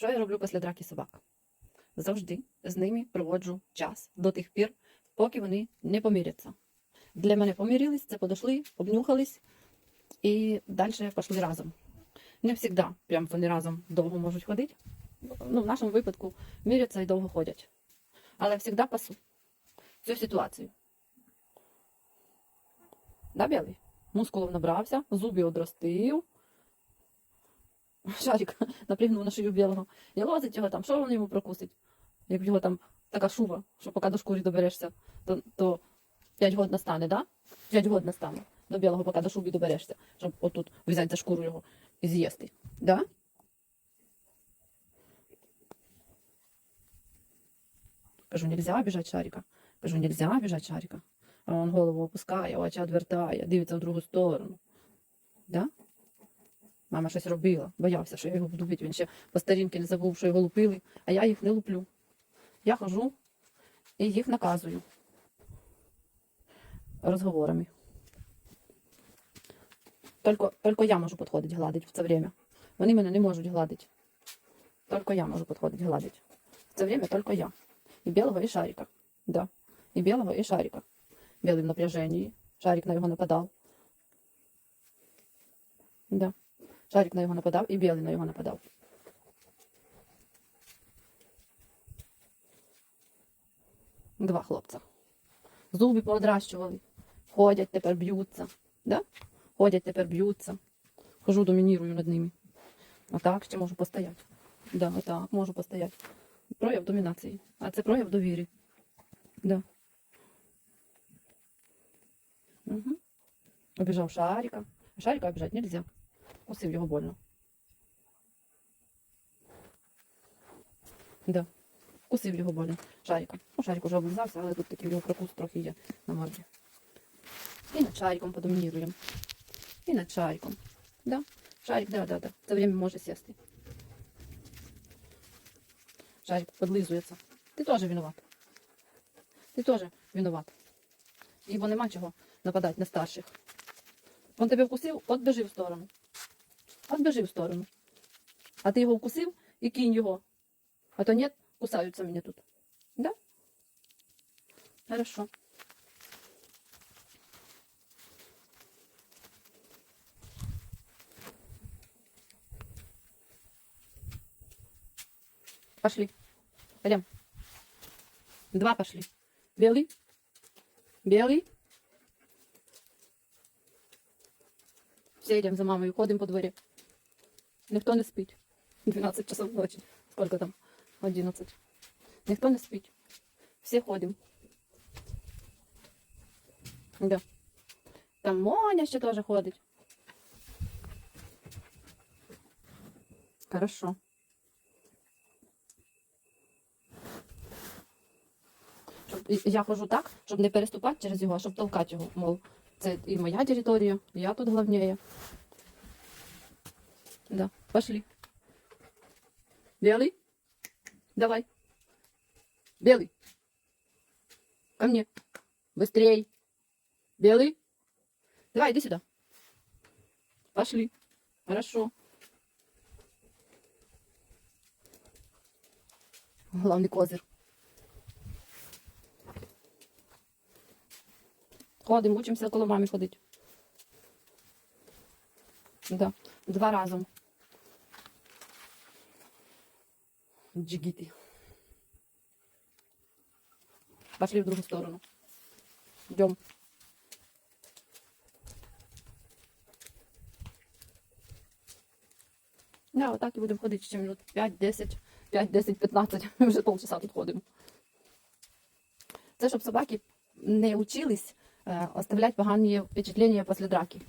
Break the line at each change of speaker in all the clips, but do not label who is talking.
Що я роблю після драки собак? Завжди з ними проводжу час до тих пір, поки вони не поміряться. Для мене помірялись, це подошли, обнюхались і далі пішли разом. Не завжди прям вони разом довго можуть ходити. Ну, в нашому випадку міряться і довго ходять. Але завжди пасу цю ситуацію. Да, білий? Мускулов набрався, зуби одростив. Шарик напрягнув на шию білого. І лозить його там, що він йому прокусить? Як в його там така шуба, що поки до шкури доберешся, то, то 5 год настане, да? 5 год настане до білого, поки до шуби доберешся, щоб отут взяти за шкуру його і з'їсти. Да? Кажу, нельзя обижать шарика. Кажу, нельзя обижать шарика. А он голову опускає, очі відвертає, дивиться в другу сторону. Да? Мама щось робила, боявся, що його буду. Він ще по старінки не забув, що його лупили, а я їх не луплю. Я хожу і їх наказую розговорами. Тільки, тільки я можу підходити гладити в це время. Вони мене не можуть гладити. Тільки я можу підходити гладити. В це время тільки я. І білого, і шарика. Да. І білого, і шарика. Білий в напряженні. Шарик на його нападав. Да. Шарик на його нападав і білий на його нападав. Два хлопця. Зуби поодращували. Ходять, тепер б'ються. Да? Ходять, тепер б'ються. Хожу, домінірую над ними. А так ще можу постояти. Да, отак можу постояти. Прояв домінації. А це прояв довіри. Да. Угу. Обіжав шарика. Шарика обіжати нельзя. Кусив його больно. Да. Кусив його больно. Шарика. Ну, шарик уже облизався, але тут такий його прокус трохи є на морді. І над шариком подомініруємо. І над шариком. Да? Шарик, да, да, да. Це время може сісти. Шарик подлизується. Ти теж винуват. Ти теж винуват. Бо нема чого нападати на старших. Він тебе вкусив, от біжи в сторону. От біжи в сторону. А ти його вкусив і кинь його. А то нет, кусаються мене тут. Да? Хорошо. Пошли. Пойдем. Два пошли. Белый. Белый. Все йдемо за мамою, ходимо по дворі. Ніхто не спить. 12 часов ночі. Сколько там? 11. Ніхто не спить. Всі ходимо. Да. Там Моня ще теж ходить. Хорошо. Я хожу так, щоб не переступати через його, а щоб толкати його. Мов, це і моя територія, я тут головніє. Да, пошли. Белый? Давай. Белый. Ко мне. Быстрей. Белый. Давай, иди сюда. Пошли. Хорошо. Главный козир. Ходимо, учимося коло мамі ходити. Да. Два разом. Джигиты. Пошли в другую сторону. Идем. Да, вот так и будем ходить ще минут 5-10, 5-10-15. Ми вже полчаса тут ходимо. Це щоб собаки не учились е, оставлять погані впечатлення після драки.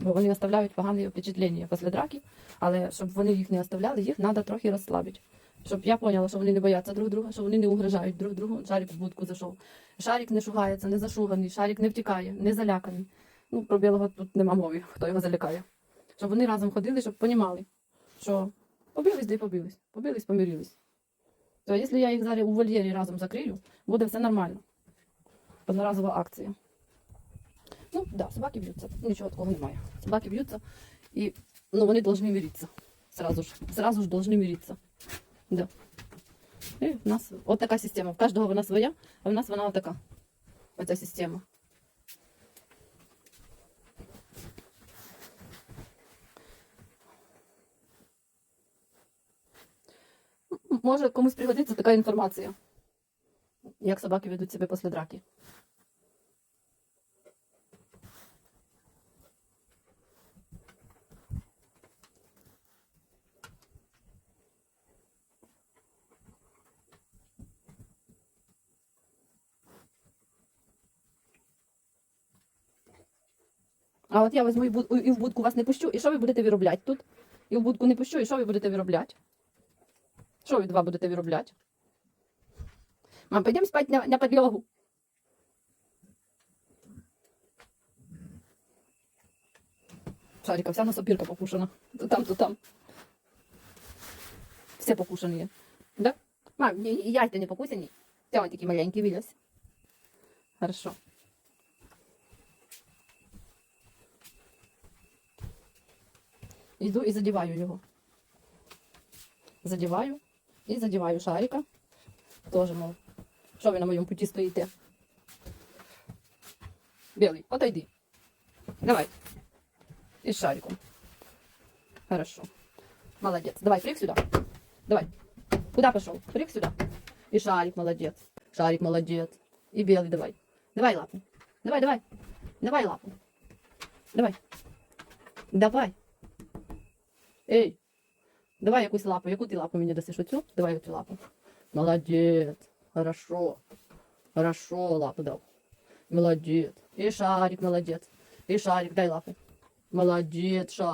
Бо вони оставляють погані впечатлення після драки, але щоб вони їх не оставляли, їх треба трохи розслабити. Щоб я поняла, що вони не бояться друг друга, що вони не угрожають друг другу. Шарик в будку зайшов. Шарик не шугається, не зашуганий, шарик не втікає, не заляканий. Ну, про білого тут нема мови, хто його залякає. Щоб вони разом ходили, щоб понімали, що побились, й побились. Побились, помирились. То якщо я їх зараз у вольєрі разом закрию, буде все нормально. Одноразова акція. Ну, да, собаки б'ються. Нічого такого немає. Собаки б'ються і ну, вони повинні миритися. Сразу ж. Сразу ж повинні миритися. Да. І в нас от така система. В кожного вона своя, а в нас вона отака. Оця система. Може комусь пригодиться така інформація. Як собаки ведуть себе після драки. А от я візьму і, в будку вас не пущу, і що ви будете виробляти тут? І в будку не пущу, і що ви будете виробляти? Що ви два будете виробляти? Мам, пойдемо спати на, на підлогу. Шарика, вся носопірка покушена. То там, то там. Все покушані. Да? Мам, яйця не покусані. Це он такі маленькі вилез. Хорошо. Йду і задіваю його. Задіваю і задіваю шарика. Тоже, мов. Що ви на моєму путі стоїте? Білий, отойди. Давай. І з шариком. Хорошо. Молодец. Давай, прыг сюда. Давай. Куда пошел? Прыг сюда. И шарик молодец. Шарик молодец. И белый давай. Давай лапу. Давай, давай. Давай лапу. Давай. Давай. Ей. Давай якусь лапу. Яку ти лапу мені дасиш? Оцю? Давай оцю лапу. Молодец. Хорошо. Хорошо лапу дав. Молодец. И шарик молодец. И шарик дай лапу. Молодец, шарик.